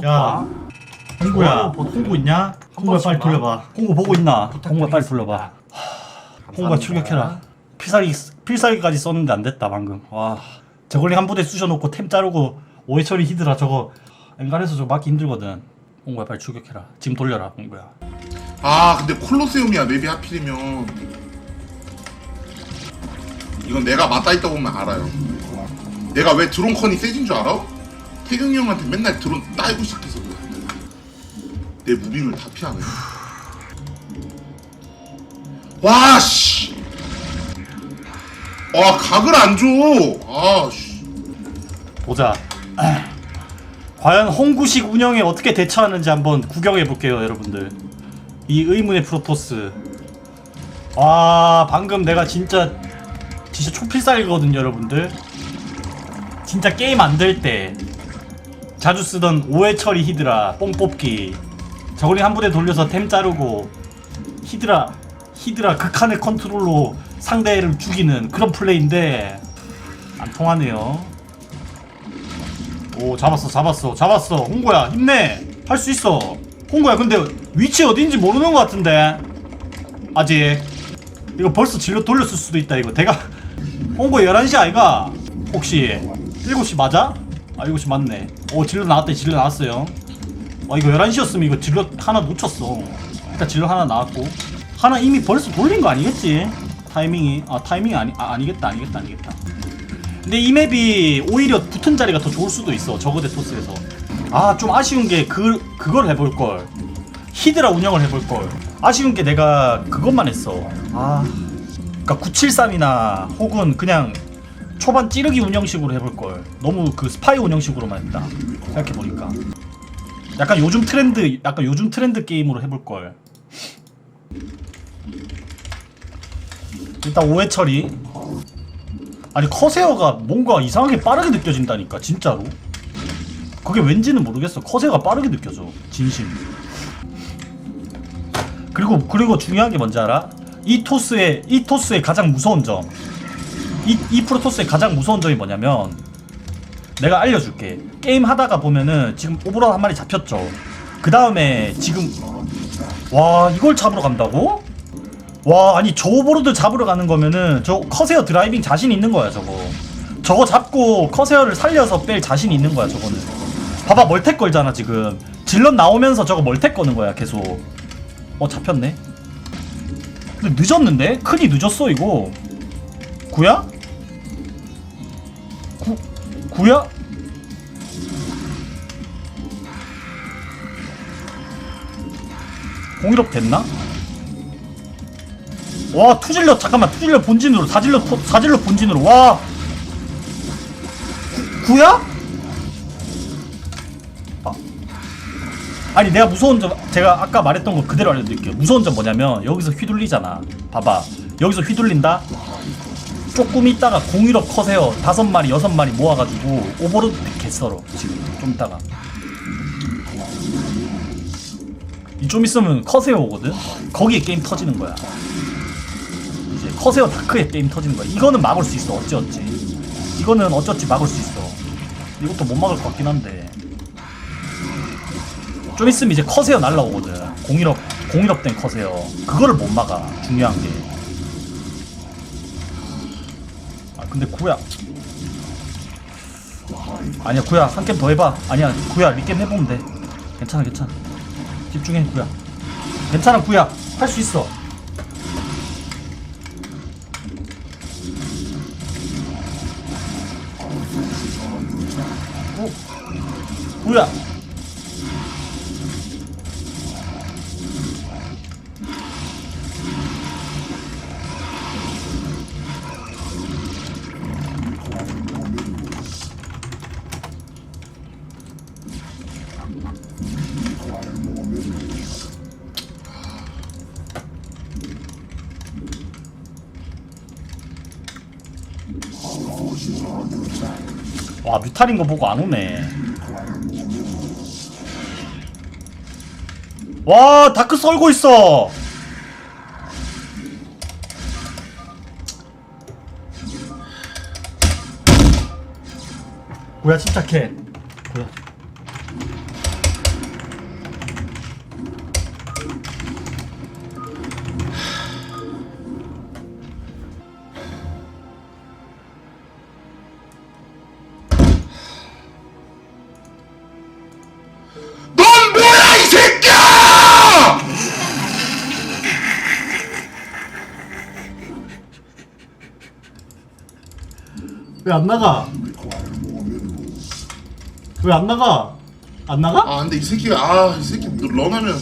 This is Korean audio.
구독과 홍구야. 홍구 있냐? 홍구야 빨리 돌려봐 홍구 보고 있나? 홍구야 빨리. 돌려봐 홍구야. 출격해라 필살기 필살기까지 썼는데 안 됐다 방금 와 저걸링 한 부대 쑤셔놓고 템 자르고 오해처리 히드라 저거 엔간해서 저거 막기 힘들거든 홍구야 빨리 출격해라 지금 돌려라 홍구야 아 근데 콜로세움이야 맵이 하필이면 이건 내가 맞다 있다 보면 알아요 내가 왜 드론컨이 세진 줄 알아? 태경이 형한테 맨날 드론 따이고 시작해서 그래. 내 무빙을 다 피하네. 와 씨. 아 각을 안 줘 아 씨. 보자. 과연 홍구식 운영에 어떻게 대처하는지 한번 구경해 볼게요 여러분들. 이 의문의 프로토스. 와 방금 내가 진짜 진짜 초필살이거든요 여러분들. 진짜 게임 안 될 때 자주 쓰던 오해 처리 히드라 뽕 뽑기. 저걸링 한 부대 돌려서 템 자르고 히드라 히드라 극한의 컨트롤로 상대를 죽이는 그런 플레이인데 안 통하네요. 오 잡았어 잡았어 잡았어. 홍구야 힘내. 할 수 있어. 홍구야 근데 위치 어딘지 모르는 것 같은데. 아직. 이거 벌써 진로 돌렸을 수도 있다 이거. 내가 홍구 11시 아이가? 혹시 7시 맞아? 아 7시 맞네. 오 진로 나왔다 진로 나왔어요. 아 이거 11시였으면 이거 진로 하나 놓쳤어. 일단 진로 하나 나왔고. 하나 이미 벌써 돌린 거 아니겠지? 타이밍이 아 타이밍이 아니 아, 아니겠다 아니겠다 아니겠다. 근데 이 맵이 오히려 붙은 자리가 더 좋을 수도 있어 저거대 토스에서. 아 좀 아쉬운 게 그 그걸 해볼 걸. 히드라 운영을 해볼 걸. 아쉬운 게 내가 그것만 했어. 아 그러니까 973이나 혹은 그냥 초반 찌르기 운영식으로 해볼 걸. 너무 그 스파이 운영식으로만 했다. 생각해 보니까. 약간 요즘 트렌드 약간 요즘 트렌드 게임으로 해볼 걸. 일단 오해 처리. 아니 커세어가 뭔가 이상하게 빠르게 느껴진다니까 진짜로. 그게 왠지는 모르겠어. 커세어가 빠르게 느껴져. 진심. 그리고 그리고 중요한 게 뭔지 알아? 이 토스의 이 토스의 가장 무서운 점 이 이 프로토스의 가장 무서운 점이 뭐냐면 내가 알려줄게. 게임 하다가 보면은 지금 오버롤 한 마리 잡혔죠. 그 다음에 지금 와 이걸 잡으러 간다고? 와 아니 저 오버로드 잡으러 가는 거면은 저 커세어 드라이빙 자신 있는 거야 저거. 저거 잡고 커세어를 살려서 뺄 자신 있는 거야 저거는. 봐봐 멀텍 걸잖아 지금. 질럿 나오면서 저거 멀텍 거는 거야 계속. 어 잡혔네. 근데 늦었는데? 큰이 늦었어 이거. 구야? 구, 구야? 공일업 됐나? 와 투질러 잠깐만 투질러 본진으로 사질러 토- 사질러 본진으로 와 구, 구야? 아. 아니 내가 무서운 점 제가 아까 말했던 거 그대로 알려드릴게요 무서운 점 뭐냐면 여기서 휘둘리잖아 봐봐 여기서 휘둘린다 조금 있다가 공일업 커세요 다섯 마리 여섯 마리 모아가지고 오버로드 개썰어 지금 좀 있다가 이좀 있으면 커세어 오거든 거기에 게임 터지는 거야 이제 커세어 다크에 게임 터지는 거야. 이거는 막을 수 있어. 어찌어찌. 이거는 어쩌지 막을 수 있어. 이것도 못 막을 것 같긴 한데. 좀 있으면 이제 커세어 날라오거든. 공일업 공일업 된 커세어. 그거를 못 막아. 중요한 게. 아 근데 구야. 아니야 구야 한 게임 더 해봐. 아니야 구야 리게임 해보면 돼. 괜찮아 괜찮아. 집중해 구야. 괜찮아 구야 할 수 있어. 뭐야? 와 뮤탈인 거 보고 안 오네. 와 다크 썰고 있어. 뭐야 침착해. 뭐야. 왜 안 나가? 왜 안 나가? 안 나가? 아 근데 이 새끼가 아이 새끼 런하면